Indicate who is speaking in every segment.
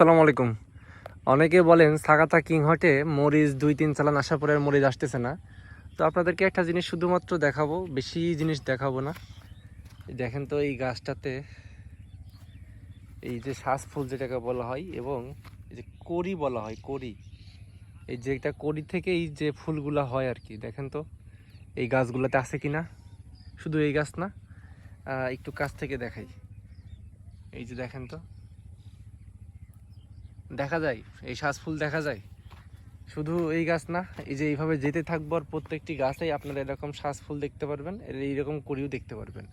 Speaker 1: আসসালামু আলাইকুম। অনেকে বলেন সাগাতা কিংহটে মরিচ দুই তিন চালান আসার পরে মরিচ আসতেছে না। তো আপনাদেরকে একটা জিনিস শুধুমাত্র দেখাবো, বেশি জিনিস দেখাবো না। দেখেন তো এই গাছটাতে এই যে শ্বাস ফুল যেটাকে বলা হয় এবং এই যে কড়ি বলা হয়, কড়ি। এই যেটা কড়ি থেকে এই যে ফুলগুলা হয় আর কি। দেখেন তো এই গাছগুলোতে আছে কি না? শুধু এই গাছ না। একটু কাছ থেকে দেখাই। এই যে দেখেন তো দেখা যায়, এই শ্বাস ফুল দেখা যায়। শুধু এই গাছ না, এই যে এইভাবে যেতে থাকব আর প্রত্যেকটি গাছেই আপনারা এরকম শ্বাস ফুল দেখতে পারবেন এইরকম করিও দেখতে পারবেন।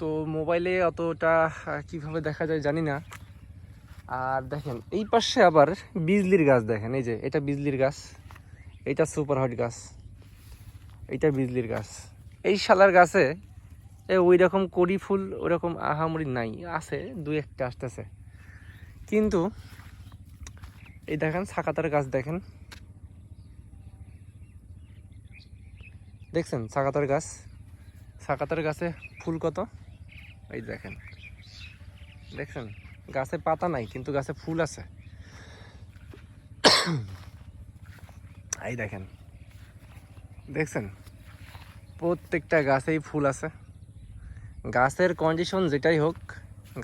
Speaker 1: তো মোবাইলে অতটা কীভাবে দেখা যায় জানি না। আর দেখেন, এই পাশে আবার বিজলির গাছ দেখেন, এই যে এটা বিজলির গাছ, এটা সুপার হট গাছ এইটা বিজলির গাছ। এই শালার গাছে ওই রকম কড়ি ফুল, ওরকম আহামরি নাই, আছে দু একটা আসতেছে। কিন্তু এই দেখেন সাকাতার গাছ দেখেন। দেখছেন সাকাতার গাছ? সাকাতার গাছে ফুল কত? এই দেখেন। দেখছেন? গাছে পাতা নাই, কিন্তু গাছে ফুল আছে। এই দেখেন। দেখছেন? প্রত্যেকটা গাছেই ফুল আছে। গাছের কন্ডিশন যেটাই হোক,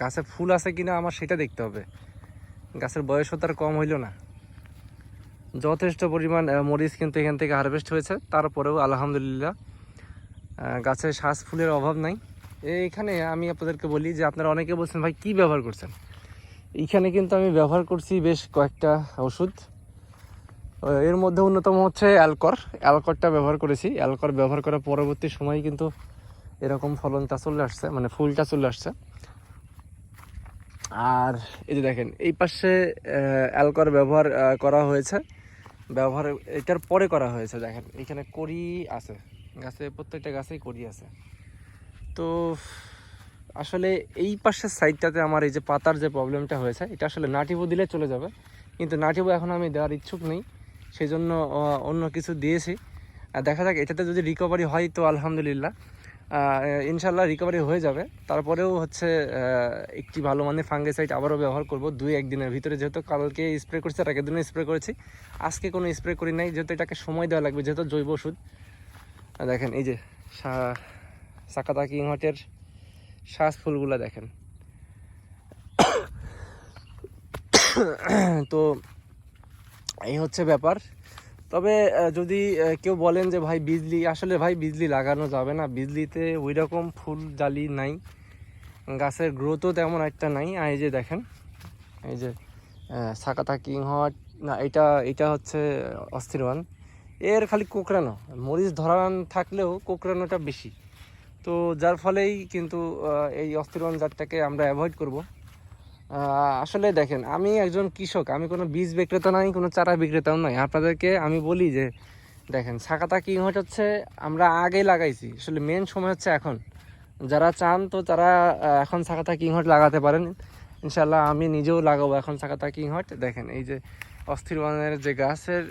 Speaker 1: গাছে ফুল আছে কিনা আমার সেটা দেখতে হবে। গাছের বয়সও তার কম হইল না। যথেষ্ট পরিমাণ মরিচ কিন্তু এখান থেকে হারভেস্ট হয়েছে। তারপরেও আলহামদুলিল্লাহ গাছের শ্বাস ফুলের অভাব নাই। এইখানে আমি আপনাদেরকে বলি যে আপনারা অনেকে বলছেন, ভাই, কি ব্যবহার করছেন? এইখানে কিন্তু আমি ব্যবহার করছি বেশ কয়েকটা ওষুধ। এর মধ্যে অন্যতম হচ্ছে অ্যালকর। অ্যালকরটা ব্যবহার করেছি। অ্যালকর ব্যবহার করার পরবর্তী সময় কিন্তু এরকম ফলনটা চলে আসছে মানে ফুলটা চলে আসছে। আর এই যে দেখেন, এই পাশে অ্যালকর ব্যবহার করা হয়েছে। ব্যবহার এটার পরে করা হয়েছে, দেখেন। এখানে করি আছে। গাছে, প্রত্যেকটা গাছেই করি আছে। তো, আসলে এই পাশের সাইডটাতে আমার এই যে পাতার যে প্রবলেমটা হয়েছে, এটা আসলে নাটিবো দিলে চলে যাবে। কিন্তু নাটিবো এখন আমি দেওয়ার ইচ্ছুক নেই। সেই জন্য অন্য কিছু দিয়েছি। আর দেখা যাক, এটাতে যদি রিকভারি হয় তো আলহামদুলিল্লাহ। ইনশাল্লাহ রিকভারি হয়ে যাবে। তারপরেও হচ্ছে একটি ভালো মানের ফাঙ্গিসাইড আবারও ব্যবহার করব দুই একদিনের ভিতরে। যেহেতু কালকে স্প্রে করছি, তার দিনে স্প্রে করেছি। আজকে কোনো স্প্রে করি নাই, যেহেতু এটাকে সময় দেওয়া লাগবে, যেহেতু জৈব ওষুধ। দেখেন, এই যে সা- সাকাতা কিংহটের শ্বাস ফুলগুলো দেখেন। তো, এই হচ্ছে ব্যাপার। তবে যদি কেউ বলেন যে, ভাই, বিজলি, আসলে ভাই, বিজলি লাগানো যাবে না। বিজলিতে ওই রকম ফুল জালি নাই। গাছের গ্রোথও তেমন একটা নাই। আর এই যে দেখেন, এই যে সাকাতা কিংহট না, এটা এটা হচ্ছে অস্থিরওয়ান এর খালি কোকড়ানো। মরিচ ধরান থাকলেও কোকড়ানোটা বেশি। তো যার ফলেই কিন্তু এই অস্থিরওয়ান জাতটাকে আমরা অ্যাভয়েড করব। আসলে দেখেন, আমি একজন কৃষক, আমি কোনো বীজ বিক্রেতা নাই, কোনো চারা বিক্রেতাও নাই। আপনাদেরকে আমি বলি যে, দেখেন সাকাতা কিংহট হচ্ছে, আমরা আগে লাগাইছি। আসলে মেন সময় হচ্ছে এখন। যারা চান তো তারা এখন সাকাতা কিংহট লাগাতে পারেন। ইনশাল্লাহ আমি নিজেও লাগাবো এখন সাকাতা কিংহট দেখেন, এই যে অস্থির বনের যে গাছের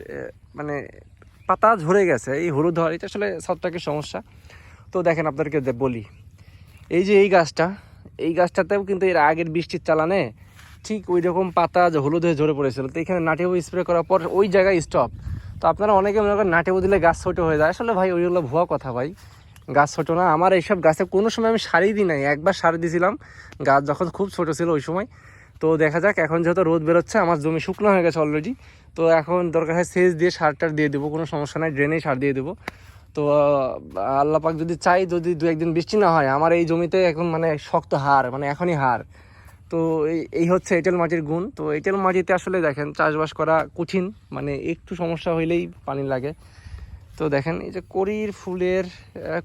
Speaker 1: মানে পাতা ঝরে গেছে, এই হলুদ হওয়ার, এটা আসলে সবটাকে সমস্যা। তো দেখেন, আপনাদেরকে বলি। এই যে এই গাছটা এই গাছটাতেও কিন্তু এর আগের বৃষ্টির চালানে ঠিক ওই রকম পাতা যে হলুদ হয়ে ঝরে পড়েছিল। তো এখানে নাটেবু স্প্রে করার পর ওই জায়গায় স্টপ তো আপনারা অনেকে মনে করেন নাটেবু দিলে গাছ ছোটো হয়ে যায়। আসলে ভাই ওইগুলো ভুয়া কথা ভাই। গাছ ছোটো না। আমার এইসব গাছে কোনো সময় আমি সারই দিই নাই। একবার সার দিয়েছিলাম গাছ যখন খুব ছোট ছিল ওই সময়। তো দেখা যাক, এখন যেহেতু রোদ বেরোচ্ছে, আমার জমি শুকনো হয়ে গেছে অলরেডি তো এখন দরকার হয় সেচ দিয়ে সার টার দিয়ে দেবো। কোনো সমস্যা নাই ড্রেনেই সার দিয়ে দেবো। তো আহ, আল্লাহ পাক যদি চাই যদি দু একদিন বৃষ্টি না হয় আমার এই জমিতে এখন মানে শক্ত হার মানে এখনই হার তো এই এই হচ্ছে এঁটেল মাটির গুণ। তো এঁটেল মাটিতে আসলে দেখেন চাষবাস করা কঠিন মানে একটু সমস্যা হইলেই পানি লাগে। তো দেখেন এই যে করির ফুলের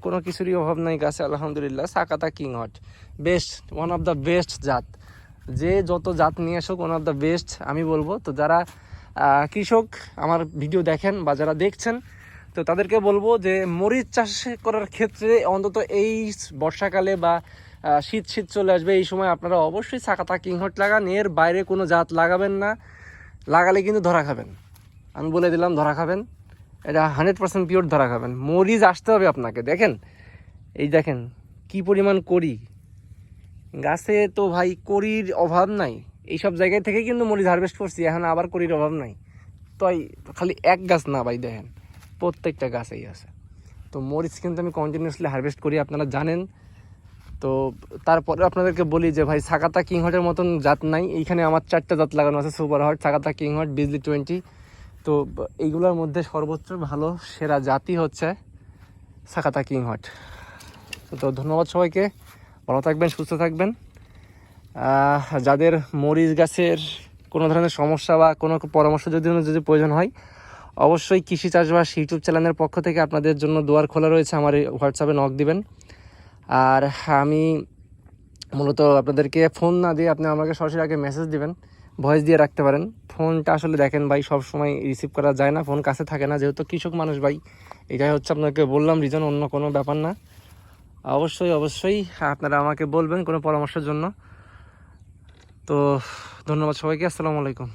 Speaker 1: কোনো কিছুরই অভাব নাই গাছে আলহামদুলিল্লাহ Sakata king hot best one of the best জাত। যে যত জাত নিয়ে আসুক ওয়ান অফ দ্য বেস্ট আমি বলব। তো যারা কৃষক আমার ভিডিও দেখেন বা যারা দেখছেন তো তাদেরকে বলব যে মরিচ চাষ করার ক্ষেত্রে অন্তত এই বর্ষাকালে বা শীত শীত চলে আসবে, এই সময় আপনারা অবশ্যই সাকাতা কিংহট লাগান। এর বাইরে কোনো জাত লাগাবেন না। লাগালে কিন্তু ধরা খাবেন। আমি বলে দিলাম, ধরা খাবেন। এটা হান্ড্রেড পার্সেন্ট পিওর ধরা খাবেন। মরিচ আসতে হবে আপনাকে, দেখেন। এই দেখেন, কি পরিমাণ করি। গাছে তো ভাই করির অভাব নাই। এইসব জায়গায় থেকে কিন্তু মরিচ হারভেস্ট করছি, এখন আবার করির অভাব নাই। তাই খালি এক গাছ না ভাই, দেখেন। প্রত্যেকটা গাছেই আছে। তো মরিচ কিন্তু আমি কন্টিনিউসলি হারভেস্ট করি, আপনারা জানেন। তো তারপরে আপনাদেরকে বলি যে, ভাই, সাকাতা কিংহটের মতন জাত নাই। এইখানে আমার চারটা জাত লাগানো আছে super hot Sakata king hot, Bijli twenty. তো এইগুলোর মধ্যে সর্বোচ্চ ভালো সেরা জাতি হচ্ছে সাকাতা কিংহট। তো ধন্যবাদ সবাইকে, ভালো থাকবেন, সুস্থ থাকবেন। যাদের মরিচ গাছের কোনো ধরনের সমস্যা বা কোনো পরামর্শ যদি যদি প্রয়োজন হয় অবশ্যই কৃষি চাষবাস ইউটিউব চ্যানেলের পক্ষ থেকে আপনাদের জন্য দুয়ার খোলা রয়েছে, আমার হোয়াটসঅ্যাপে নক দিবেন। আর আমি মূলত আপনাদেরকে ফোন না দিয়ে আপনি আমাকে সরাসরি আগে মেসেজ দিবেন ভয়েস দিয়ে রাখতে পারেন। ফোনটা আসলে দেখেন ভাই, সব সময় রিসিভ করা যায় না ফোন কাছে থাকে না। যেহেতু কৃষক মানুষ ভাই, এটাই হচ্ছে আপনাকে বললাম রিজন অন্য কোনো ব্যাপার না। অবশ্যই অবশ্যই আপনারা আমাকে বলবেন কোনো পরামর্শের জন্য। তো ধন্যবাদ সবাইকে, আসসালামু আলাইকুম।